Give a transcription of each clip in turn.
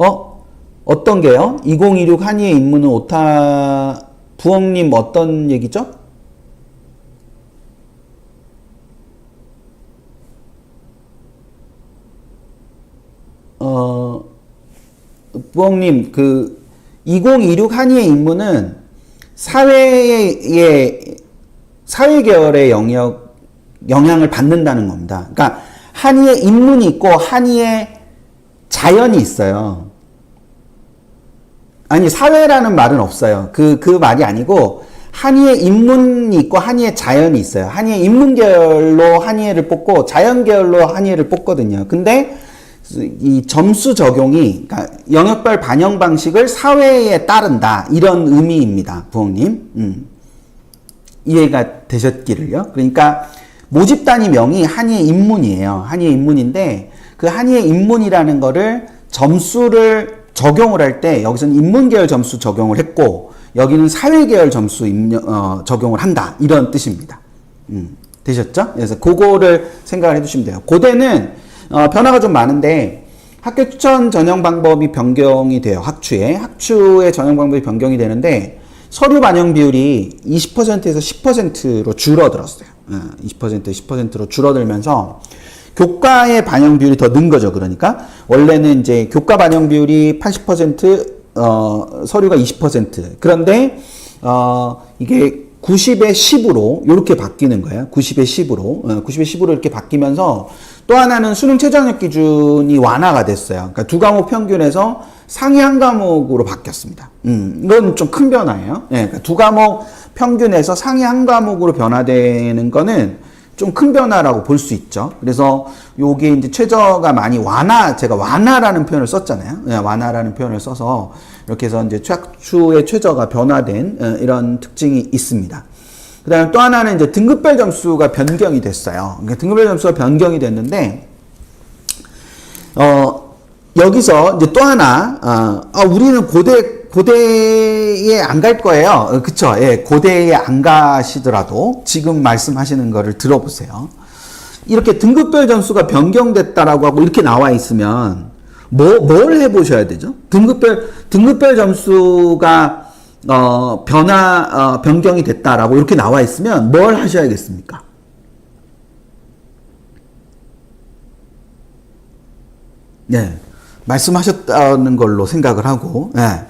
어? 어떤 게요? 2026 한의의 임무는 오타 부엉님 어떤 얘기죠? 어, 부엉님 그 2026 한의의 임무는 사회의 사회 계열의 영역 영향을 받는다는 겁니다. 그러니까 한의의 인문이 있고 한의의 자연이 있어요. 아니 사회라는 말은 없어요. 그그 말이 아니고 한의의 인문이 있고 한의의 자연이 있어요. 한의의 인문 계열로 한의를 뽑고 자연 계열로 한의를 뽑거든요. 근데 이 점수 적용이 그러니까 영역별 반영 방식을 사회에 따른다 이런 의미입니다, 부엉님. 음. 이해가 되셨기를요. 그러니까 모집 단위명이 한의의 인문이에요. 한의의 인문인데 그 한의의 인문이라는 거를 점수를 적용을 할 때 여기서는 인문계열 점수 적용을 했고 여기는 사회계열 점수 입력, 어, 적용을 한다 이런 뜻입니다. 음, 되셨죠? 그래서 그거를 생각을 해두시면 돼요. 고대는 어, 변화가 좀 많은데 학교 추천 전형 방법이 변경이 돼요. 학추에 학추의 전형 방법이 변경이 되는데 서류 반영 비율이 20%에서 10%로 줄어들었어요. 20% 10%로 줄어들면서 교과의 반영 비율이 더 는 거죠. 그러니까 원래는 이제 교과 반영 비율이 80% 어, 서류가 20% 그런데 어, 이게 90에 10으로 이렇게 바뀌는 거예요. 90에 10으로 어, 90에 10으로 이렇게 바뀌면서 또 하나는 수능 최저학력 기준이 완화가 됐어요. 그러니까 두 과목 평균에서 상위 한 과목으로 바뀌었습니다. 음, 이건 좀 큰 변화예요. 예, 그러니까 두 과목 평균에서 상위 한 과목으로 변화되는 거는 좀 큰 변화라고 볼 수 있죠. 그래서 요게 이제 최저가 많이 완화, 제가 완화라는 표현을 썼잖아요. 예, 완화라는 표현을 써서 이렇게 해서 이제 최악추의 최저가 변화된 어, 이런 특징이 있습니다. 그 다음에 또 하나는 이제 등급별 점수가 변경이 됐어요. 그러니까 등급별 점수가 변경이 됐는데, 어, 여기서 이제 또 하나, 어, 아, 우리는 고대, 고대에 안 갈 거예요. 어, 그쵸. 예, 고대에 안 가시더라도 지금 말씀하시는 거를 들어보세요. 이렇게 등급별 점수가 변경됐다라고 하고 이렇게 나와 있으면 뭐, 뭘 해보셔야 되죠? 등급별, 등급별 점수가 어, 변화, 어, 변경이 됐다라고 이렇게 나와 있으면 뭘 하셔야겠습니까? 네. 말씀하셨다는 걸로 생각을 하고, 네.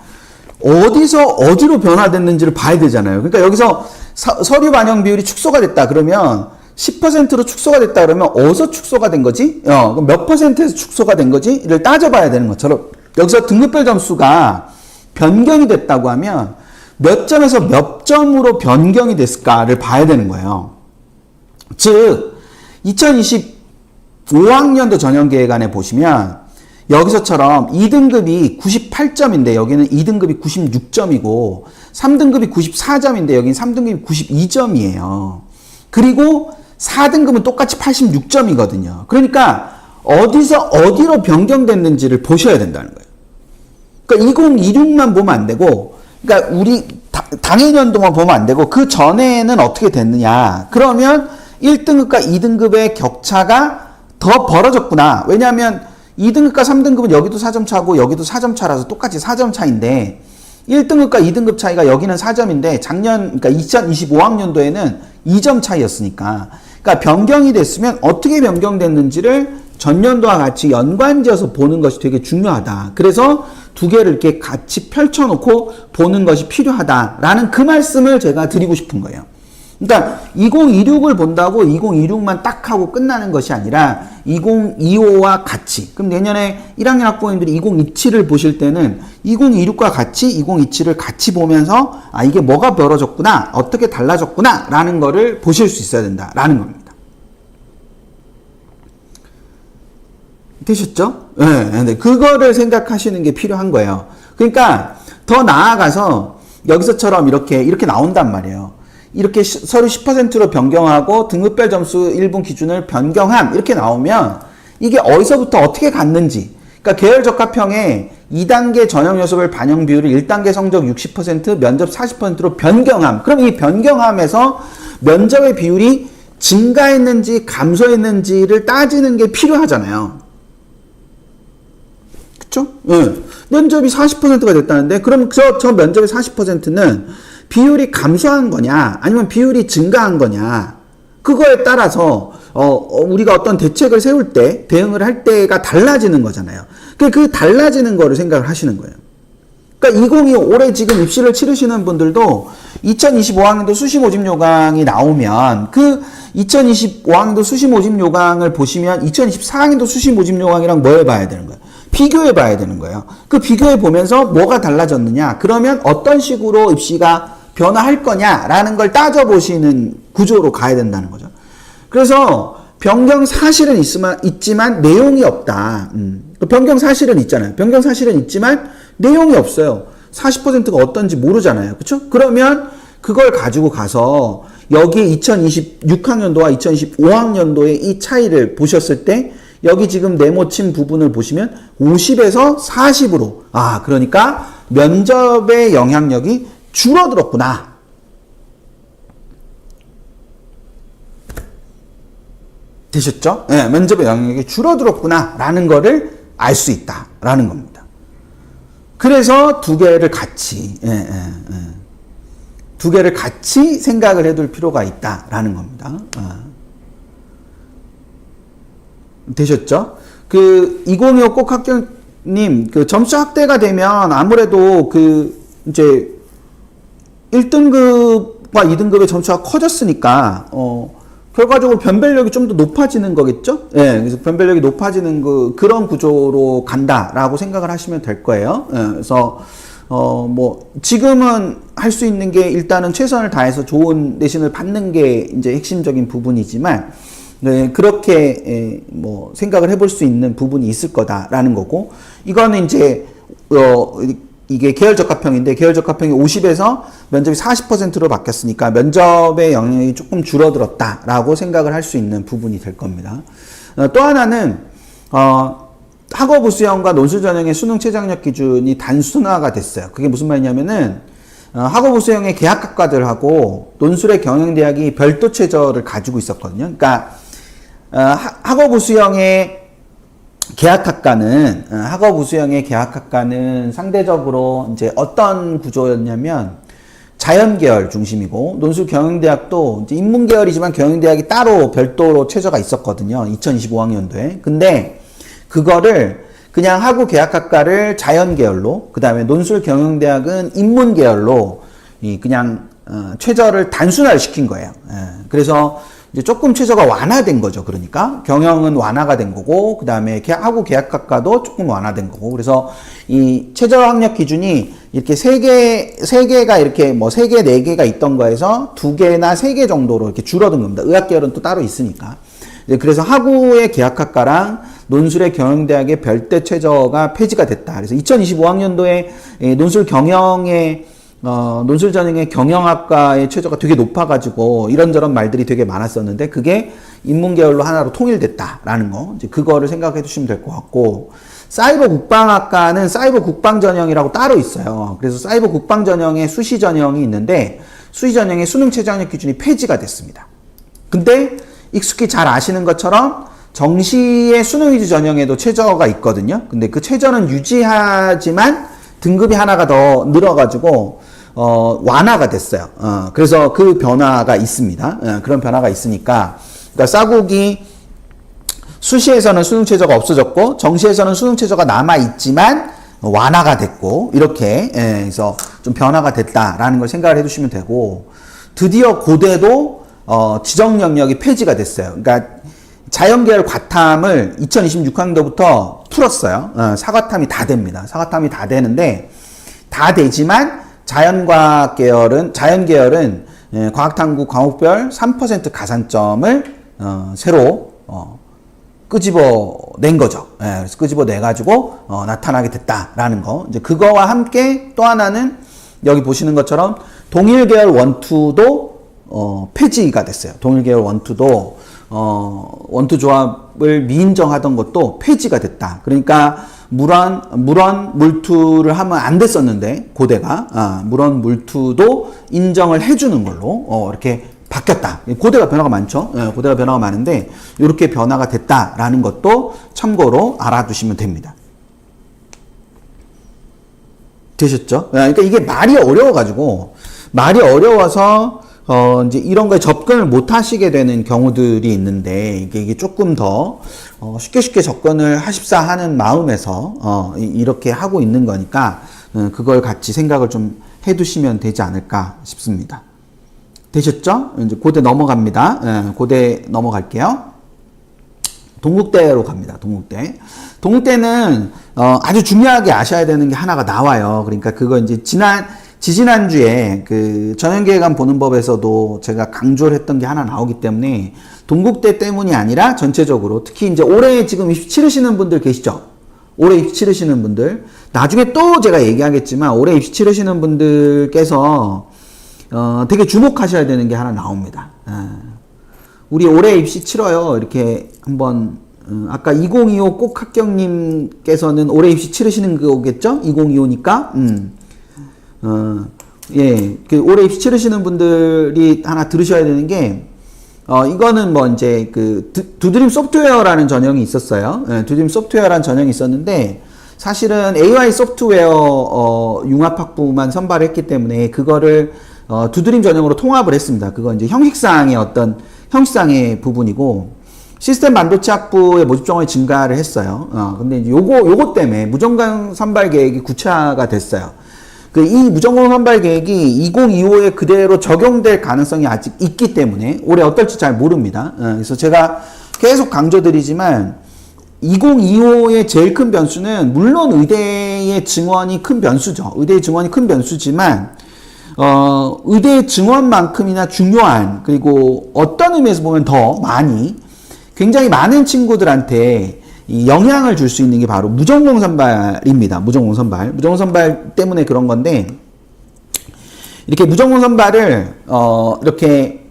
어디서 어디로 변화됐는지를 봐야 되잖아요. 그러니까 여기서 서, 서류 반영 비율이 축소가 됐다 그러면 10%로 축소가 됐다 그러면 어디서 축소가 된 거지? 어, 몇 퍼센트에서 축소가 된 거지?를 따져봐야 되는 것처럼 여기서 등급별 점수가 변경이 됐다고 하면 몇 점에서 몇 점으로 변경이 됐을까를 봐야 되는 거예요. 즉 2025학년도 전형계획안에 보시면 여기서처럼 2등급이 98점인데 여기는 2등급이 96점이고 3등급이 94점인데 여기는 3등급이 92점이에요. 그리고 4등급은 똑같이 86점이거든요. 그러니까 어디서 어디로 변경됐는지를 보셔야 된다는 거예요. 그러니까 2026만 보면 안 되고 그러니까 우리 당해년도만 보면 안 되고 그 전에는 어떻게 됐느냐. 그러면 1등급과 2등급의 격차가 더 벌어졌구나. 왜냐하면 2등급과 3등급은 여기도 4점 차고 여기도 4점 차라서 똑같이 4점 차인데 1등급과 2등급 차이가 여기는 4점인데 작년 그러니까 2025학년도에는 2점 차이였으니까 그러니까 변경이 됐으면 어떻게 변경됐는지를 전년도와 같이 연관지어서 보는 것이 되게 중요하다. 그래서 두 개를 이렇게 같이 펼쳐놓고 보는 것이 필요하다라는 그 말씀을 제가 드리고 싶은 거예요. 그러니까 2026을 본다고 2026만 딱 하고 끝나는 것이 아니라 2025와 같이 그럼 내년에 1학년 학부모님들이 2027을 보실 때는 2026과 같이 2027을 같이 보면서 아 이게 뭐가 벌어졌구나 어떻게 달라졌구나 라는 거를 보실 수 있어야 된다라는 겁니다. 되셨죠? 네, 네. 그거를 생각하시는 게 필요한 거예요. 그러니까 더 나아가서 여기서처럼 이렇게 이렇게 나온단 말이에요. 이렇게 시, 서류 10%로 변경하고 등급별 점수 1분 기준을 변경함 이렇게 나오면 이게 어디서부터 어떻게 갔는지 그러니까 계열 적합형에 2단계 전형 요소별 반영 비율을 1단계 성적 60% 면접 40%로 변경함 그럼 이 변경함에서 면접의 비율이 증가했는지 감소했는지를 따지는 게 필요하잖아요 그쵸? 예. 면접이 40%가 됐다는데, 그럼 저, 저 면접의 40%는 비율이 감소한 거냐, 아니면 비율이 증가한 거냐, 그거에 따라서, 어, 어, 우리가 어떤 대책을 세울 때, 대응을 할 때가 달라지는 거잖아요. 그, 그 달라지는 거를 생각을 하시는 거예요. 그러니까 2025 올해 지금 입시를 치르시는 분들도 2025학년도 수시 모집 요강이 나오면 그 2025학년도 수시 모집 요강을 보시면 2024학년도 수시 모집 요강이랑 뭐 해봐야 되는 거예요? 비교해 봐야 되는 거예요. 그 비교해 보면서 뭐가 달라졌느냐? 그러면 어떤 식으로 입시가 변화할 거냐라는 걸 따져보시는 구조로 가야 된다는 거죠. 그래서 변경 사실은 있으면, 있지만 내용이 없다. 음. 그 변경 사실은 있잖아요. 변경 사실은 있지만 내용이 없어요. 40%가 어떤지 모르잖아요. 그쵸? 그러면 그걸 가지고 가서 여기 2026학년도와 2025학년도의 이 차이를 보셨을 때 여기 지금 네모친 부분을 보시면 50에서 40으로 아 그러니까 면접의 영향력이 줄어들었구나. 되셨죠? 예, 면접의 영향력이 줄어들었구나라는 거를 알 수 있다라는 겁니다. 그래서 두 개를 같이 예, 예, 예. 두 개를 같이 생각을 해둘 필요가 있다라는 겁니다. 아. 되셨죠? 그 2025 꼭학교님 그 점수 확대가 되면 아무래도 그 이제 1등급과 2등급의 점수가 커졌으니까 어 결과적으로 변별력이 좀 더 높아지는 거겠죠? 예, 그래서 변별력이 높아지는 그, 그런 구조로 간다라고 생각을 하시면 될 거예요. 예, 그래서, 어, 뭐, 지금은 할 수 있는 게 일단은 최선을 다해서 좋은 내신을 받는 게 이제 핵심적인 부분이지만, 네, 그렇게, 예, 뭐, 생각을 해볼 수 있는 부분이 있을 거다라는 거고, 이거는 이제, 어, 이게 계열 적합형인데 계열 적합형이 50에서 면접이 40%로 바뀌었으니까 면접의 영향이 조금 줄어들었다라고 생각을 할 수 있는 부분이 될 겁니다. 어, 또 하나는 어, 학업 우수형과 논술 전형의 수능 최저학력 기준이 단순화가 됐어요. 그게 무슨 말이냐면은 어, 학업 우수형의 계약학과들하고 논술의 경영대학이 별도 최저를 가지고 있었거든요. 그러니까 어, 학업 우수형의 계약학과는 어, 학업 우수형의 계약학과는 상대적으로 이제 어떤 구조였냐면 자연계열 중심이고 논술 경영대학도 인문계열이지만 경영대학이 따로 별도로 최저가 있었거든요. 2025학년도에. 근데 그거를 그냥 하고 계약학과를 자연계열로 그 다음에 논술 경영대학은 인문계열로 이 그냥 어, 최저를 단순화를 시킨 거예요. 예. 그래서 이제 조금 최저가 완화된 거죠. 그러니까 경영은 완화가 된 거고 그 다음에 하고 계약학과도 조금 완화된 거고 그래서 이 최저 학력 기준이 이렇게 세 개, 세 개가 이렇게 뭐 세 개, 네 개가 있던 거에서 두 개나 세 개 정도로 이렇게 줄어든 겁니다. 의학 계열은 또 따로 있으니까. 그래서 하구의 계약학과랑 논술의 경영대학의 별대 최저가 폐지가 됐다. 그래서 2025학년도에 논술 경영의 어, 논술 전형의 경영학과의 최저가 되게 높아가지고 이런저런 말들이 되게 많았었는데 그게 인문계열로 하나로 통일됐다라는 거 이제 그거를 생각해 주시면 될 것 같고 사이버 국방학과는 사이버 국방 전형이라고 따로 있어요. 그래서 사이버 국방 전형의 수시 전형이 있는데 수시 전형의 수능 최저학력 기준이 폐지가 됐습니다. 근데 익숙히 잘 아시는 것처럼 정시의 수능 위주 전형에도 최저가 있거든요. 근데 그 최저는 유지하지만 등급이 하나가 더 늘어가지고 어, 완화가 됐어요. 어, 그래서 그 변화가 있습니다. 어, 그런 변화가 있으니까 그러니까 싸국이 수시에서는 수능 최저가 없어졌고 정시에서는 수능 최저가 남아 있지만 완화가 됐고 이렇게 예, 그래서 좀 변화가 됐다라는 걸 생각을 해주시면 되고 드디어 고대도 어, 지정 영역이 폐지가 됐어요. 그러니까 자연계열 과탐을 2026학년도부터 풀었어요. 어, 사과탐이 다 됩니다. 사과탐이 다 되는데 다 되지만 자연과학 계열은 자연 계열은 예, 과학탐구 과목별 3% 가산점을 어, 새로 어, 끄집어 낸 거죠. 예, 그래서 끄집어 내 가지고 어, 나타나게 됐다라는 거. 이제 그거와 함께 또 하나는 여기 보시는 것처럼 동일 계열 원투도 어, 폐지가 됐어요. 동일 계열 원투도 어, 원투 조합을 미인정하던 것도 폐지가 됐다. 그러니까 물원, 물원 물투를 하면 안 됐었는데, 고대가, 아, 물원 물투도 인정을 해주는 걸로, 어, 이렇게 바뀌었다. 고대가 변화가 많죠? 예, 고대가 변화가 많은데, 이렇게 변화가 됐다라는 것도 참고로 알아두시면 됩니다. 되셨죠? 그러니까 이게 말이 어려워가지고 말이 어려워서 어 이제 이런 거에 접근을 못 하시게 되는 경우들이 있는데 이게, 이게 조금 더 어, 쉽게 쉽게 접근을 하십사 하는 마음에서 어 이- 이렇게 하고 있는 거니까 어, 그걸 같이 생각을 좀 해두시면 되지 않을까 싶습니다. 되셨죠? 이제 고대 넘어갑니다. 예, 고대 넘어갈게요. 동국대로 갑니다. 동국대. 동국대는 어, 아주 중요하게 아셔야 되는 게 하나가 나와요. 그러니까 그거 이제 지난 지지난 주에 그 전형계획안 보는 법에서도 제가 강조를 했던 게 하나 나오기 때문에 동국대 때문이 아니라 전체적으로 특히 이제 올해 지금 입시 치르시는 분들 계시죠? 올해 입시 치르시는 분들 나중에 또 제가 얘기하겠지만 올해 입시 치르시는 분들께서 어, 되게 주목하셔야 되는 게 하나 나옵니다. 아. 우리 올해 입시 치러요. 이렇게 한번 어, 아까 2025 꼭합격님께서는 올해 입시 치르시는 거겠죠? 2025니까. 음. 어, 예. 그 올해 입시 치르시는 분들이 하나 들으셔야 되는 게 어, 이거는 뭐 이제 그 두- 두드림 소프트웨어라는 전형이 있었어요. 예, 두드림 소프트웨어라는 전형이 있었는데 사실은 AI 소프트웨어 어, 융합학부만 선발했기 때문에 그거를 어, 두드림 전형으로 통합을 했습니다. 그건 이제 형식상의 어떤 형식상의 부분이고 시스템 반도체 학부의 모집 정원이 증가를 했어요. 어, 근데 이제 요거 요거 때문에 무정강 선발 계획이 구체화가 됐어요. 그 이 무정공 선발 계획이 2025에 그대로 적용될 가능성이 아직 있기 때문에 올해 어떨지 잘 모릅니다. 어, 그래서 제가 계속 강조드리지만 2025의 제일 큰 변수는 물론 의대의 증원이 큰 변수죠. 의대의 증원이 큰 변수지만 어, 의대 증원만큼이나 중요한 그리고 어떤 의미에서 보면 더 많이 굉장히 많은 친구들한테 이 영향을 줄 수 있는 게 바로 무전공 선발입니다. 무전공 선발. 무전공 선발 때문에 그런 건데 이렇게 무전공 선발을 어 이렇게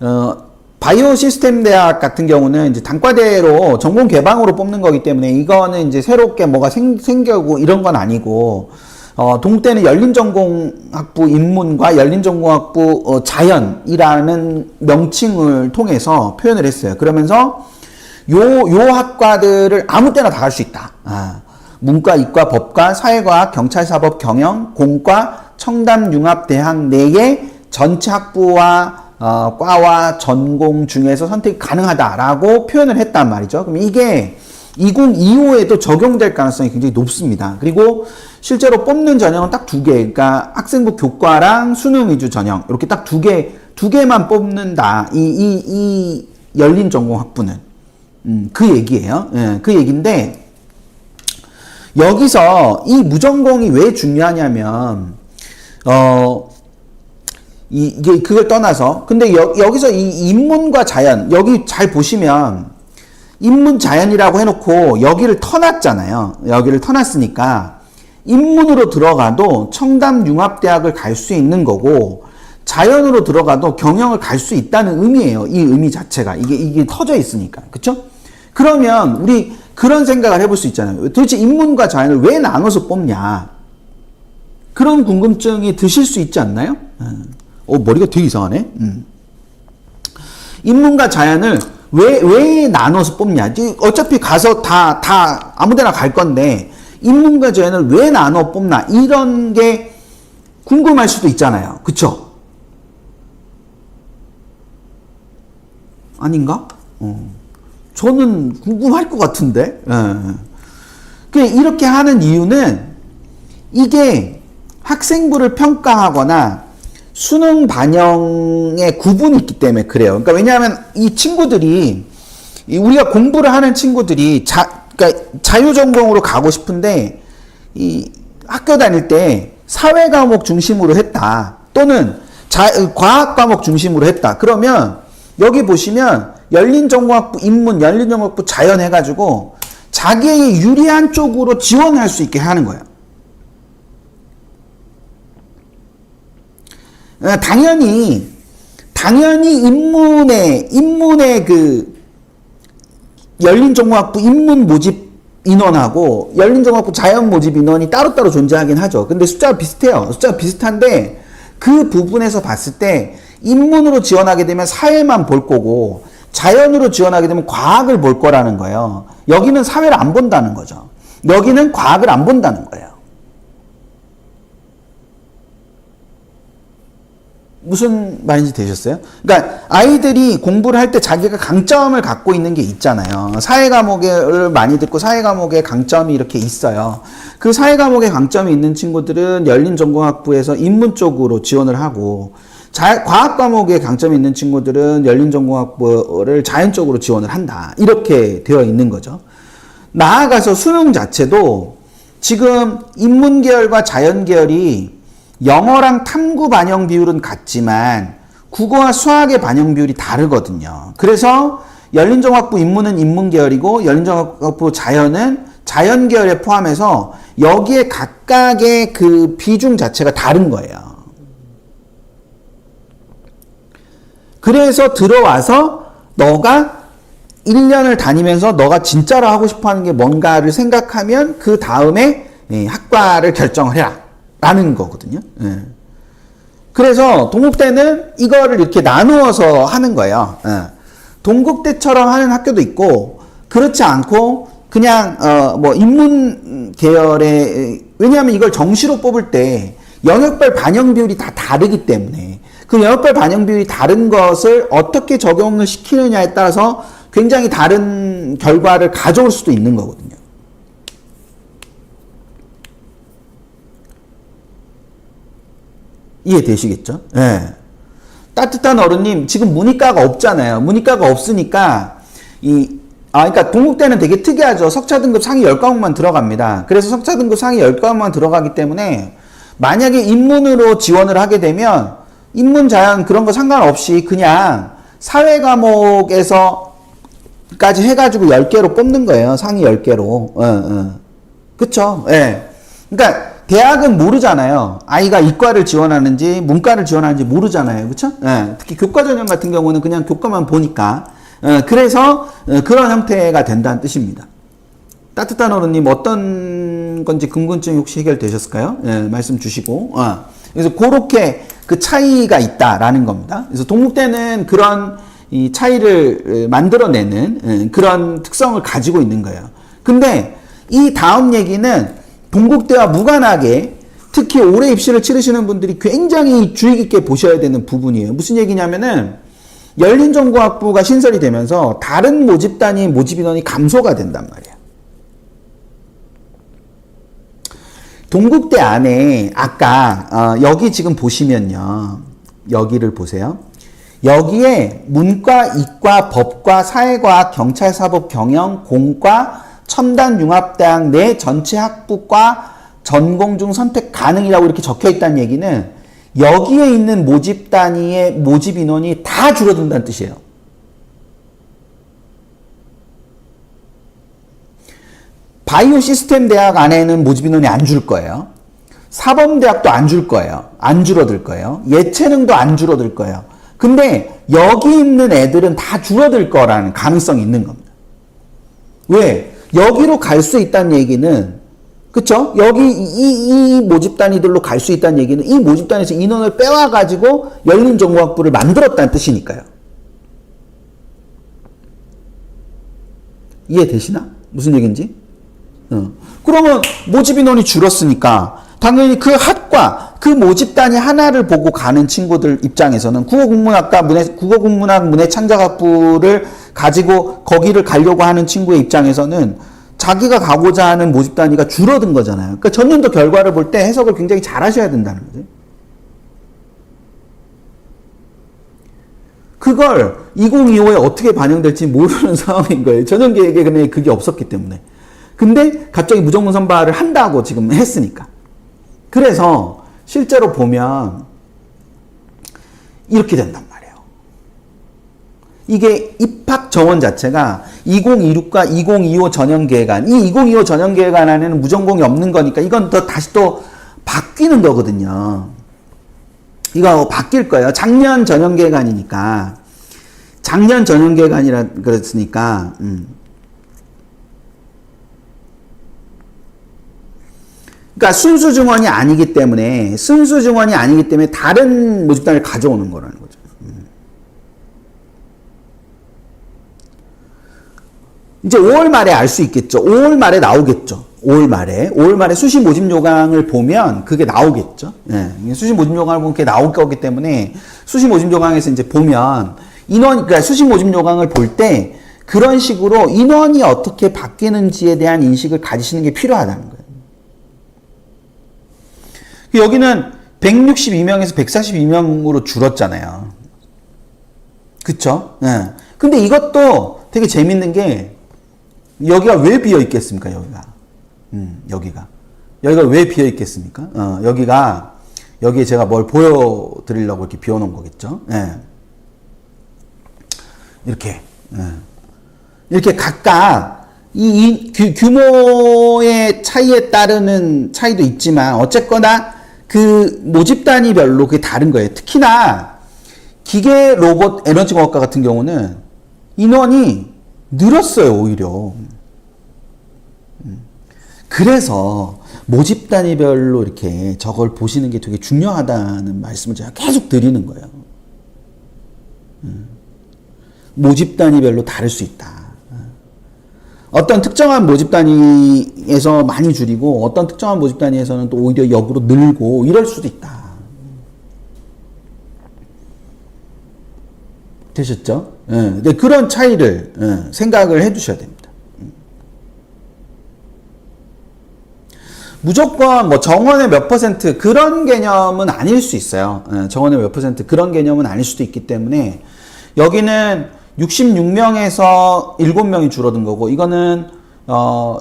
어 바이오 시스템 대학 같은 경우는 이제 단과대로 전공 개방으로 뽑는 거기 때문에 이거는 이제 새롭게 뭐가 생, 생겨고 이런 건 아니고 어 동대는 열린전공학부 인문과 열린전공학부 어, 자연이라는 명칭을 통해서 표현을 했어요. 그러면서 요, 요 학과들을 아무 때나 다 갈 수 있다. 아, 문과, 이과, 법과, 사회과학, 경찰사법, 경영, 공과, 청담융합대학 내의 전체 학부와 어, 과와 전공 중에서 선택이 가능하다라고 표현을 했단 말이죠. 그럼 이게 2025에도 적용될 가능성이 굉장히 높습니다. 그리고 실제로 뽑는 전형은 딱 두 개, 그러니까 학생부 교과랑 수능 위주 전형 이렇게 딱 두 개, 두 개만 뽑는다. 이, 이, 이 열린 전공 학부는. 음, 그 얘기예요. 예, 그 얘기인데 여기서 이 무전공이 왜 중요하냐면 어 이, 이게 그걸 떠나서 근데 여, 여기서 이 인문과 자연 여기 잘 보시면 인문 자연이라고 해놓고 여기를 터놨잖아요. 여기를 터놨으니까 인문으로 들어가도 청담 융합대학을 갈 수 있는 거고 자연으로 들어가도 경영을 갈 수 있다는 의미예요. 이 의미 자체가 이게 이게 터져 있으니까 그렇죠? 그러면 우리 그런 생각을 해볼 수 있잖아요. 도대체 인문과 자연을 왜 나눠서 뽑냐? 그런 궁금증이 드실 수 있지 않나요? 어 머리가 되게 이상하네. 음. 인문과 자연을 왜, 왜 나눠서 뽑냐? 어차피 가서 다, 다 아무 데나 갈 건데, 인문과 자연을 왜 나눠 뽑나? 이런 게 궁금할 수도 있잖아요. 그쵸? 아닌가? 어. 저는 궁금할 것 같은데. 예. 그 이렇게 하는 이유는 이게 학생부를 평가하거나 수능 반영의 구분이 있기 때문에 그래요. 그러니까 왜냐하면 이 친구들이 이 우리가 공부를 하는 친구들이 자 그러니까 자유 전공으로 가고 싶은데 이 학교 다닐 때 사회 과목 중심으로 했다. 또는 자, 과학 과목 중심으로 했다. 그러면 여기 보시면 열린전공학부 인문, 열린전공학부 자연 해가지고 자기에게 유리한 쪽으로 지원할 수 있게 하는 거예요. 어, 당연히 당연히 인문의 인문의 그 열린전공학부 인문 모집 인원하고 열린전공학부 자연 모집 인원이 따로따로 존재하긴 하죠. 근데 숫자가 비슷해요. 숫자가 비슷한데 그 부분에서 봤을 때 인문으로 지원하게 되면 사회만 볼 거고 자연으로 지원하게 되면 과학을 볼 거라는 거예요. 여기는 사회를 안 본다는 거죠. 여기는 과학을 안 본다는 거예요. 무슨 말인지 되셨어요? 그러니까 아이들이 공부를 할 때 자기가 강점을 갖고 있는 게 있잖아요. 사회 과목을 많이 듣고 사회 과목의 강점이 이렇게 있어요. 그 사회 과목의 강점이 있는 친구들은 열린 전공학부에서 인문 쪽으로 지원을 하고 자, 과학 과목에 강점이 있는 친구들은 열린 전공학부를 자연 쪽으로 지원을 한다. 이렇게 되어 있는 거죠. 나아가서 수능 자체도 지금 인문 계열과 자연 계열이 영어랑 탐구 반영 비율은 같지만 국어와 수학의 반영 비율이 다르거든요. 그래서 열린종합부 인문은 인문 계열이고 열린종합부 자연은 자연 계열에 포함해서 여기에 각각의 그 비중 자체가 다른 거예요. 그래서 들어와서 너가 1년을 다니면서 너가 진짜로 하고 싶어 하는 게 뭔가를 생각하면 그 다음에 예, 학과를 결정을 해라. 라는 거거든요. 예. 그래서 동국대는 이거를 이렇게 나누어서 하는 거예요. 예. 동국대처럼 하는 학교도 있고 그렇지 않고 그냥 어 뭐 인문 계열의 왜냐하면 이걸 정시로 뽑을 때 영역별 반영 비율이 다 다르기 때문에 그 영역별 반영 비율이 다른 것을 어떻게 적용을 시키느냐에 따라서 굉장히 다른 결과를 가져올 수도 있는 거거든요. 이해되시겠죠? 예. 따뜻한 어른님, 지금 문이과가 없잖아요. 문이과가 없으니까, 이, 아, 그러니까 동국대는 되게 특이하죠. 석차 등급 상위 10과목만 들어갑니다. 그래서 석차 등급 상위 10과목만 들어가기 때문에, 만약에 인문으로 지원을 하게 되면, 인문 자연 그런 거 상관없이 그냥 사회 과목에서 까지 해가지고 10개로 뽑는 거예요. 상위 10개로. 어, 어. 그쵸? 예. 그러니까, 대학은 모르잖아요. 아이가 이과를 지원하는지 문과를 지원하는지 모르잖아요. 그렇죠? 예, 특히 교과 전형 같은 경우는 그냥 교과만 보니까 예, 그래서 예, 그런 형태가 된다는 뜻입니다. 따뜻한 어른님 어떤 건지 궁금증이 혹시 해결되셨을까요? 예, 말씀 주시고 어. 그래서 그렇게 그 차이가 있다라는 겁니다. 그래서 동국대는 그런 이 차이를 만들어내는 예, 그런 특성을 가지고 있는 거예요. 근데 이 다음 얘기는 동국대와 무관하게 특히 올해 입시를 치르시는 분들이 굉장히 주의 깊게 보셔야 되는 부분이에요. 무슨 얘기냐면은 열린정보학부가 신설이 되면서 다른 모집단위 모집 인원이 감소가 된단 말이에요. 동국대 안에 아까 어, 여기 지금 보시면요. 여기를 보세요. 여기에 문과, 이과, 법과, 사회과학, 경찰사법, 경영, 공과, 첨단융합대학 내 전체 학부과 전공 중 선택 가능이라고 이렇게 적혀 있다는 얘기는 여기에 있는 모집 단위의 모집 인원이 다 줄어든다는 뜻이에요. 바이오 시스템 대학 안에는 모집 인원이 안 줄 거예요. 사범대학도 안 줄 거예요. 안 줄어들 거예요. 예체능도 안 줄어들 거예요. 근데 여기 있는 애들은 다 줄어들 거라는 가능성이 있는 겁니다. 왜? 여기로 갈 수 있다는 얘기는 그쵸? 여기 이, 이 모집 단위들로 갈 수 있다는 얘기는 이 모집 단위에서 인원을 빼와 가지고 열린 정보학부를 만들었다는 뜻이니까요. 이해되시나? 무슨 얘기인지? 어. 그러면 모집 인원이 줄었으니까 당연히 그 학과 그 모집 단위 하나를 보고 가는 친구들 입장에서는 국어국문학과 문해 국어국문학 문해창작학부를 가지고 거기를 가려고 하는 친구의 입장에서는 자기가 가고자 하는 모집 단위가 줄어든 거잖아요. 그러니까 전년도 결과를 볼 때 해석을 굉장히 잘 하셔야 된다는 거죠. 그걸 2025에 어떻게 반영될지 모르는 상황인 거예요. 전년 계획에 그게 없었기 때문에. 근데 갑자기 무정문 선발을 한다고 지금 했으니까. 그래서 실제로 보면 이렇게 된단 말이에요. 이게 입학 정원 자체가 2026과 2025 전형 계획안, 이 2025 전형 계획안 안에는 무전공이 없는 거니까 이건 더 다시 또 바뀌는 거거든요. 이거 바뀔 거예요. 작년 전형 계획안이니까. 작년 전형 계획안이라 그랬으니까, 음. 그러니까 순수 증원이 아니기 때문에 순수 증원이 아니기 때문에 다른 모집단을 가져오는 거라는 거죠. 음. 이제 5월 말에 알 수 있겠죠. 5월 말에 나오겠죠. 5월 말에 5월 말에 수시 모집 요강을 보면 그게 나오겠죠. 예. 수시 모집 요강을 보면 그게 나올 거기 때문에 수시 모집 요강에서 이제 보면 인원 그러니까 수시 모집 요강을 볼 때 그런 식으로 인원이 어떻게 바뀌는지에 대한 인식을 가지시는 게 필요하다는 거예요. 여기는 162명에서 142명으로 줄었잖아요. 그쵸? 예. 근데 이것도 되게 재밌는 게 여기가 왜 비어 있겠습니까? 여기가. 음, 여기가. 여기가 왜 비어 있겠습니까? 어, 여기가 여기에 제가 뭘 보여 드리려고 이렇게 비워 놓은 거겠죠? 예. 이렇게. 예. 이렇게 각각 이, 이 규, 규모의 차이에 따르는 차이도 있지만 어쨌거나 그 모집 단위별로 그게 다른 거예요. 특히나 기계 로봇 에너지 공학과 같은 경우는 인원이 늘었어요, 오히려. 음. 그래서 모집 단위별로 이렇게 저걸 보시는 게 되게 중요하다는 말씀을 제가 계속 드리는 거예요. 음. 모집 단위별로 다를 수 있다. 어떤 특정한 모집 단위에서 많이 줄이고 어떤 특정한 모집 단위에서는 또 오히려 역으로 늘고 이럴 수도 있다. 되셨죠? 예. 그런 차이를 예, 생각을 해 두셔야 됩니다. 음. 무조건 뭐 정원의 몇 퍼센트 그런 개념은 아닐 수 있어요. 예, 정원의 몇 퍼센트 그런 개념은 아닐 수도 있기 때문에 여기는 66명에서 7명이 줄어든 거고 이거는 어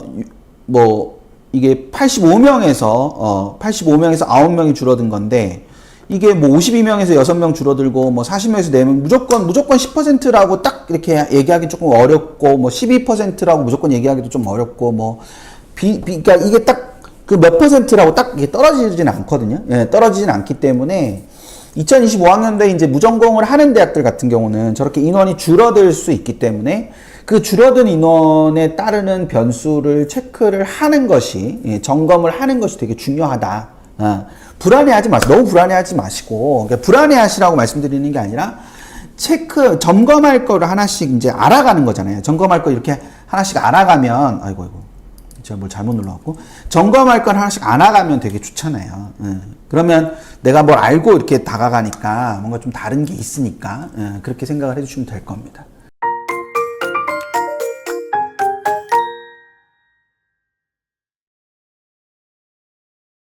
뭐 이게 85명에서 어 85명에서 9명이 줄어든 건데 이게 뭐 52명에서 6명 줄어들고 뭐 40명에서 4명 무조건 무조건 10%라고 딱 이렇게 얘기하기 조금 어렵고 뭐 12%라고 무조건 얘기하기도 좀 어렵고 뭐 비, 비 그러니까 이게 딱 그 몇 퍼센트라고 딱 이게 떨어지지는 않거든요. 예, 떨어지진 않기 때문에 2025학년도에 이제 무전공을 하는 대학들 같은 경우는 저렇게 인원이 줄어들 수 있기 때문에 그 줄어든 인원에 따르는 변수를 체크를 하는 것이 예, 점검을 하는 것이 되게 중요하다. 아, 불안해하지 마세요. 너무 불안해하지 마시고 그러니까 불안해하시라고 말씀드리는 게 아니라 체크 점검할 거를 하나씩 이제 알아가는 거잖아요. 점검할 거 이렇게 하나씩 알아가면 아이고 아이고 제가 뭘 잘못 눌러갖고 점검할 건 하나씩 알아가면 되게 좋잖아요. 예. 그러면 내가 뭘 알고 이렇게 다가가니까 뭔가 좀 다른 게 있으니까 예, 그렇게 생각을 해주시면 될 겁니다.